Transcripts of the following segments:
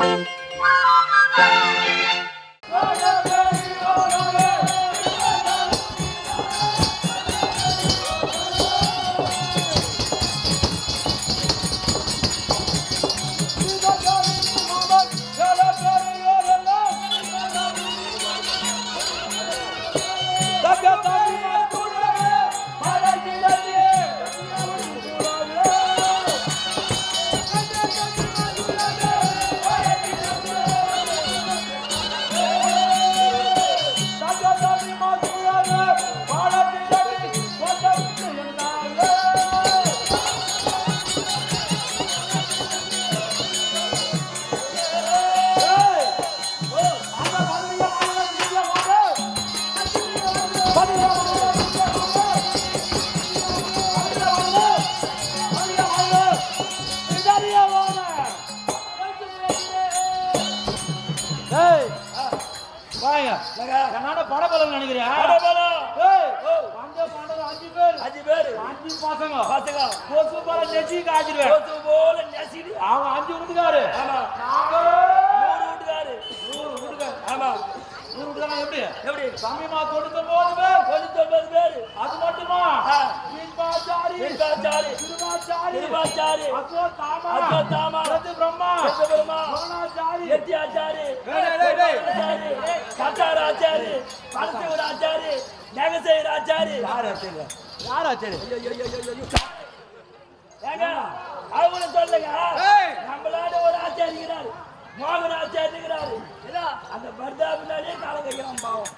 Thank you. படபலம் நினைக்கிறியா? ஏய் பஞ்ச பாண்டவர் அஞ்சு பேர். அஞ்சு பேரு. அஞ்சு பசங்க. பசங்க. கொசு போல கோத்து போல நெசிடி அவங்க அஞ்சு வீட்டுக்காரு. ஆமா. நாங்க நூறு வீட்டுக்காரு. நூறு வீட்டுக்காரு. ஆமா. நூறு வீட்டுக்காரங்க எப்படி? எப்படி? சமயமா தொண்ணூத்தொன்பது பேர். தொண்ணூத்தி ஒன்பது பேரு. அது மட்டுமா? ஆ. வீண்பாச்சாரி திருப்பாச்சாரி திருவாச்சாரி. திருப்பாச்சாரி அஸ்வத்தாமா அஸ்வத்தாமா, பிரதி பிரம்மா. சித்தபெருமா புவனாச்சாரி எத்தியாச்சாரி டேய், டேய், டேய். ஆச்சாரி. பரசூராச்சாரி நகசேராச்சாரி யார் ஆச்சாரி. யார் ஆச்சாரி? ஏங்க அவங்கள சொல்லுங்க ஏய். நம்மளால ஒரு ஆச்சாரிக்கிறாரு மோகன் ஆச்சாரிக்கிறாரு அந்த பர்தா பின்னாடியே காலம் வைக்கிறான் பாவம்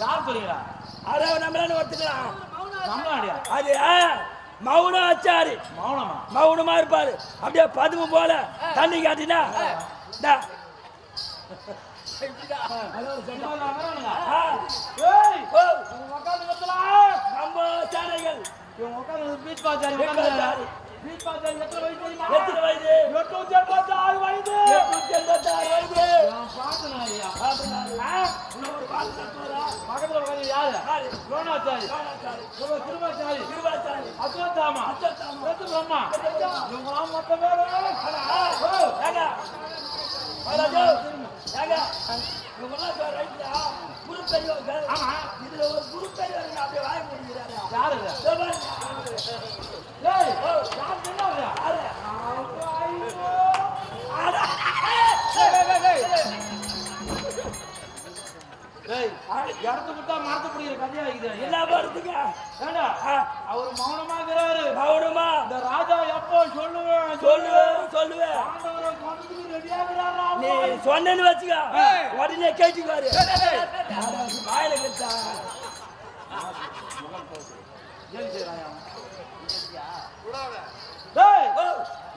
யார் சொல்றீங்களா அதாவது நம்மளால ஒத்துக்கலாம் நம்மளாடியா அது மௌன ஆச்சாரி மௌனமா? மௌனமா இருப்பாரு. அப்படியே பதுமு போல தண்ணி காட்டினா நம்ம சேனைகள் இவங்க உட்காந்து பீச் பாச்சாரி பீச் உட்காந்து பாச்சாரி. பீச் பாச்சாரி எத்தனை வயசு தெரியுமா எத்தனை வயது எட்நூத்தி எண்பத்தி ஆறு வயது எட்நூத்தி எண்பத்தி ஆறு வயது நான் பார்த்தேன் ஐயா பாத்துனாரு. ஆ? இன்னும் ஒரு பால் கட்டுவாரா? பக்கத்துல உட்காந்து யாரு யாரு? ரோணாச்சாரி ஆச்சாரி. இவங்க திருவாச்சாரி திருவாச்சாரி. அஸ்வத்தாமா அஸ்வத்தாமா. பிரதி பிரம்மா இவங்க மொத்த பேரு ஆ, ஓ, ஏங்க. மகாராஜா, ஏங்க. இவங்கெல்லாம் இப்ப ரைட்டா? குரு பெரியவர்கள். ஆமா. இதுல ஒரு குரு பெரியவர் அப்படியே வாய முடிக்கிறாரு யாரு ஏய் கொடுத்தா அவர் மௌனமா இருக்கிறாரு மௌனமா இந்த ராஜா எப்போ சொல்லுவேன் சொல்லுவேன் சொல்லுவேன் நீ சொன்னேன்னு வச்சுக்க உடனே கேட்டுக்குவாரு வாயில கேட்டா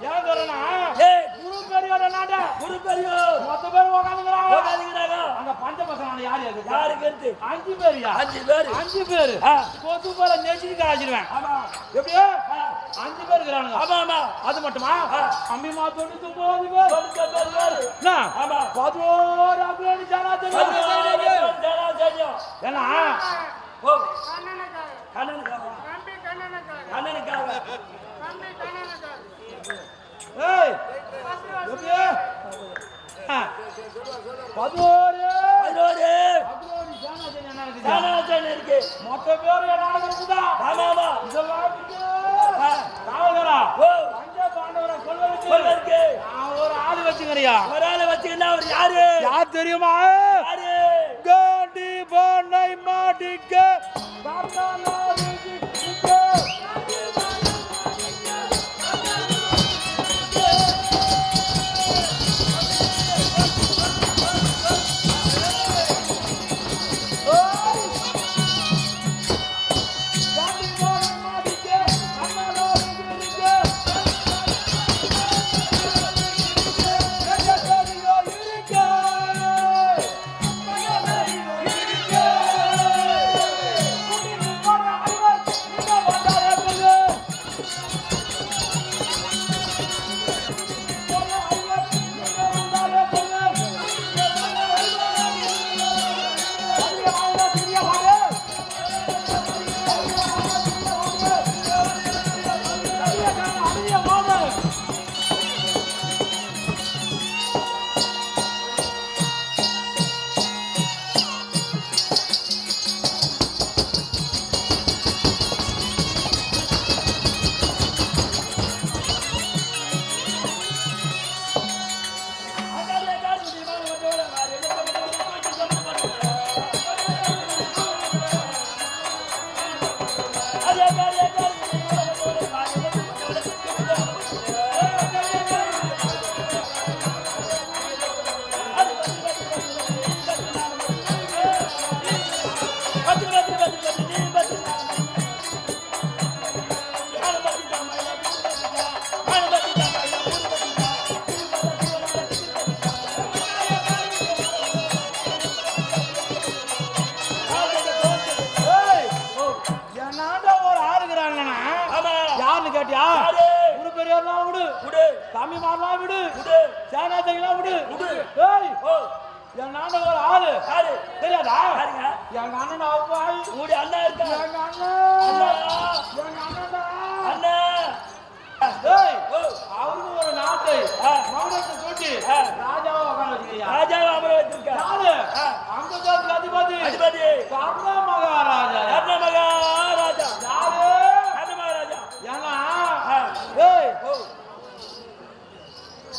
ஏன் வரனா ஏய் குரு பெரியவர நாடா குரு பெரியோ மொத்த பேர் உட்காந்துக்கிறாங்க உட்காந்துக்கிறாங்க அந்த பஞ்ச பசங்க யார் யாரு? யாருக்கு எடுத்து அஞ்சு பேரியா? அஞ்சு பேரு. அஞ்சு பேரு. கொத்து போல நெச்சிட்டு காய்ச்சிருவேன் ஆமா. எப்படியே அஞ்சு பேர் இருக்கிறானுங்க. ஆமா ஆமா. அது மட்டுமா? அம்பிமா தொண்ணூத்தி ஒன்பது பேர். என்ன? ஆமா. பதினோரு அபிராமி ஜனாதிபதி. தெரியும் ஏன்னா கண்ணனுக்காக கண்ணனுக்காக ஏய் எப்படியே ஆ. பதினோரு. பதினோரு. இருக்கு. மொத்த பேர் என்ன இருக்குதா ஆமா ஆமா இதெல்லாம் நான் ஒரு ஆள் வச்சுக்கிறியா? ஒரு ஆளை வச்சுக்கிட்டா அவர் யாரு? யார் தெரியுமா? யாரு? காண்டி பண்ணை மாட்டிக்க. கர்நாடகிக்கு dale, dale. மாட்டியா ஒரு பெரியார்லாம் விடு. விடு. சாமி மாரெல்லாம் விடு. விடு. சேனாதையெல்லாம் விடு. விடு. ஏய் என் நானும் ஒரு ஆளு. யாரு? தெரியாதா? எங்க அண்ணன் அவ்வா உங்களுடைய அண்ணா இருக்கா? எங்க அண்ணன் எங்க அண்ணன்டா அண்ணன். ஏய் அவருக்கு ஒரு நாட்டை மௌனத்தை கூட்டி ராஜ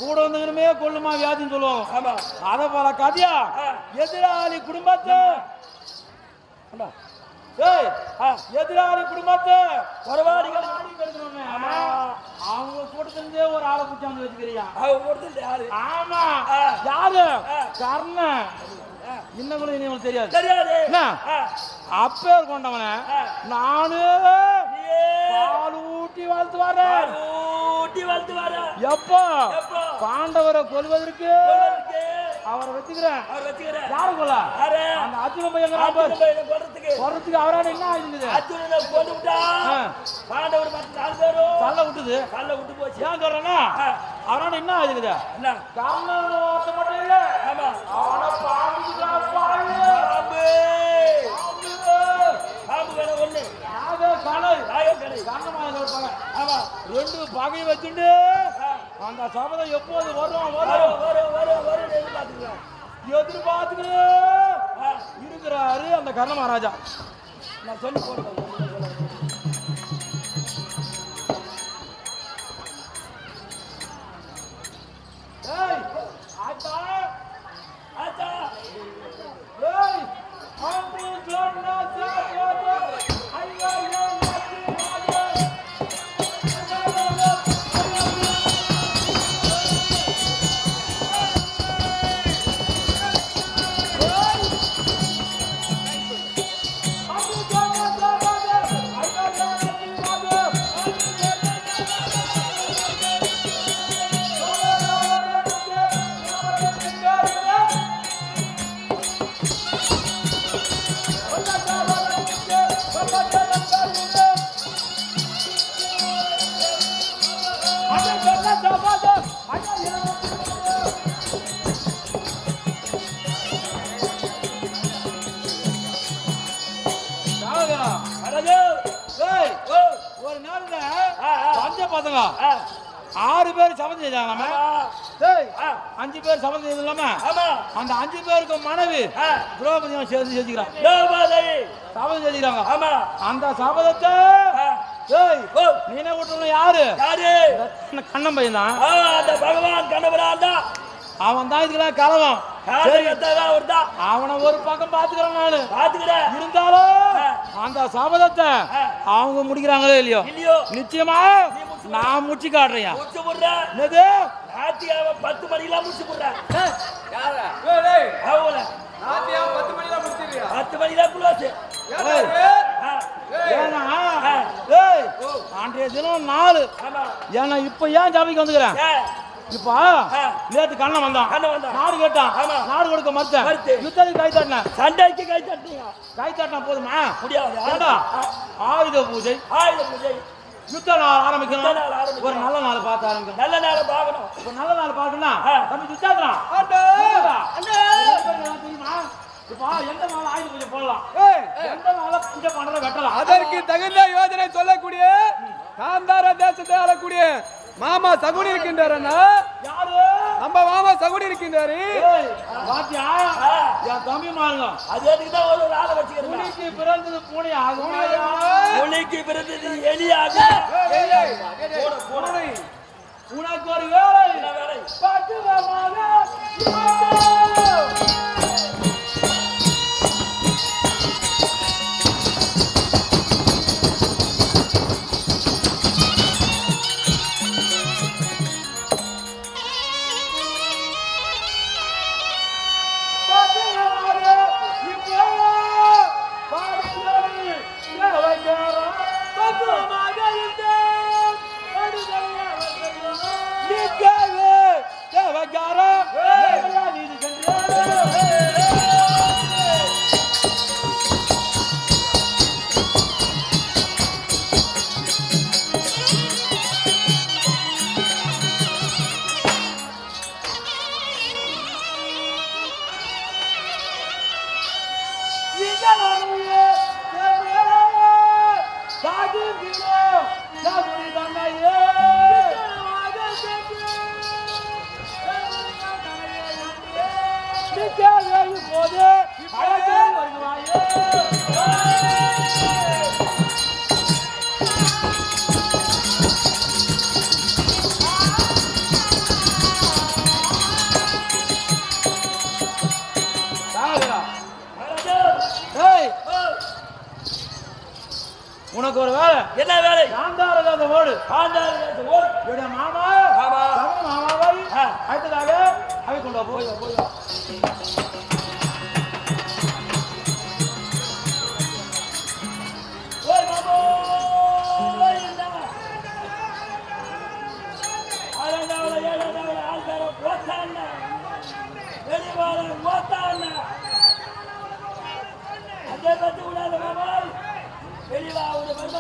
கூட வந்துங்கனுமே கொள்ளுமா வியாதின்னு சொல்லுவாங்க. ஆமா. அத போல கதையா. எதிராளி குடும்பத்தை. ஏய் எதிராளி குடும்பத்தை. ஆமா. அவங்க கூட்டத்திலிருந்தே ஒரு ஆளை பிடிச்சாந்து வச்சுக்கிறியா? அவ கொடுத்தது யாரு? ஆமா. யாரு? ஆ. கர்ண. ஆ. இன்னும் கூட இனிமேல் தெரியாது. தெரியாது. என்ன? அப்பேர் கொண்டவன. நானு பால் ஊட்டி வளர்த்து வரேன் ஊட்டி வளர்த்து வர. எப்போ? பாண்டவரை கொல்வதற்கு அவரை வச்சுக்கிறேன். அவர் வச்சுக்கிறேன். யாரு கொல்ல? அந்த அர்ஜுன பையன் கொல்றதுக்கு. அவரான என்ன ஆயிடுது அர்ஜுனனை கொண்டு விட்டா. பாண்டவர் மற்ற நாலு பேரும் தள்ள விட்டுது. கல்ல விட்டு போச்சு. ஏன் சொல்றேன்னா. அவரான என்ன என்ன? காரணம் மட்டும் இல்ல. ஆமா. அவனை. பாம்பு. பாம்பு. வேணும் ஒண்ணு கர்ணமாக இருப்பாங்க. ரெண்டு பகை வச்சுண்டு ஆ. அந்த சபதம் எப்போது வரும் வரும் வரும் வரும் வரும் எதிர்பார்த்துக்கிறோம் எதிர்பார்த்துட்டு ஆ. இருக்கிறாரு அந்த கர்ண மகாராஜா நான் சொல்லி போடுறேன் ஆ. ஆறு பேர் சபதம் ஆ. அஞ்சு பேர் சபதம் ஆமா. அந்த அஞ்சு பேருக்கு மனைவி திரௌபதியும் சேர்ந்து செஞ்சுக்கிறான் சபதம் செஞ்சுக்கிறாங்க. ஆமா. அந்த சபதத்தை நீனே விட்டுறணும் யாரு? யாரு? கண்ணன் பையன் தான் அந்த பகவான் கண்ணபுரான் தான் அவன் தான் இதுக்கெல்லாம் தான் அவனை ஒரு பக்கம் பாத்துக்கிறேன் நானு. பாத்துக்கிறேன் இருந்தாலும். அந்த சபதத்தை. அவங்க முடிக்கிறாங்களோ இல்லையோ? நிச்சயமா நான் முடிச்சு காட்டுறேன் முடிச்சு போடுறேன் என்னது? நாத்தியாவ பத்து மணிக்கெல்லாம் முடிச்சு போடுறேன் யாரா? அவங்கள நாத்தியம் பத்து மணிலாம் முடிச்சிடுறியா? பத்து மணிக்கெல்லாம். ஏய். அன்றைய தினம் நாலு. ஏன்னா இப்ப ஏன் ஜாபிக்கு வந்துக்கிறேன்? இப்ப. நேத்து கண்ணன் வந்தான். நாடு கேட்டான். நாடு கொடுக்க மறுத்தேன். மறுத்து. யுத்தத்துக்கு கை தட்டினேன். சண்டைக்கு கை தட்டுங்க கை தட்டினா போதுமா? முடியாது. ஆயுத பூஜை. ஆயுத பூஜை. யுத்த நாள் ஆரம்பிக்கணும். நாள். ஒரு நல்ல நாள் பார்த்து ஆரம்பிக்கணும் நல்ல நேரம் பார்க்கணும். ஒரு நல்ல நாள் பார்க்கணும் ஆ. தம்பி. தெரியுமா? இப்போ எந்த நாள் ஆயுத பூஜை போடலாம்? எந்த நாள பூஜை பண்றத வெட்டலாம்? அதற்கு தகுந்த யோஜனை சொல்லக்கூடிய காந்தார தேசத்தை ஆளக்கூடிய மாமா சகுனி இருக்கின்றாரண்ணா யாரு? நம்ம மாமா ஏய், பாத்தியா ஆ. என் தம்பி மாறுங்க அது எதுக்கு தான் ஒரு ஆளை வச்சுக்கிறேன் புலிக்கு பிறந்தது பூனை ஆகுமாயா புலிக்கு பிறந்தது ஏய், பூனை. உனக்கு ஒரு வேலை. என்ன உனக்கு ஒரு வேலை. என்ன வேலை? ஆண்டாரக அந்த ஓடு. ஆண்டாரக அந்த ஓடு. இவருடைய மாமா. மாமா மாமாவை அடுத்ததாக அவை கொண்டு போய் போய்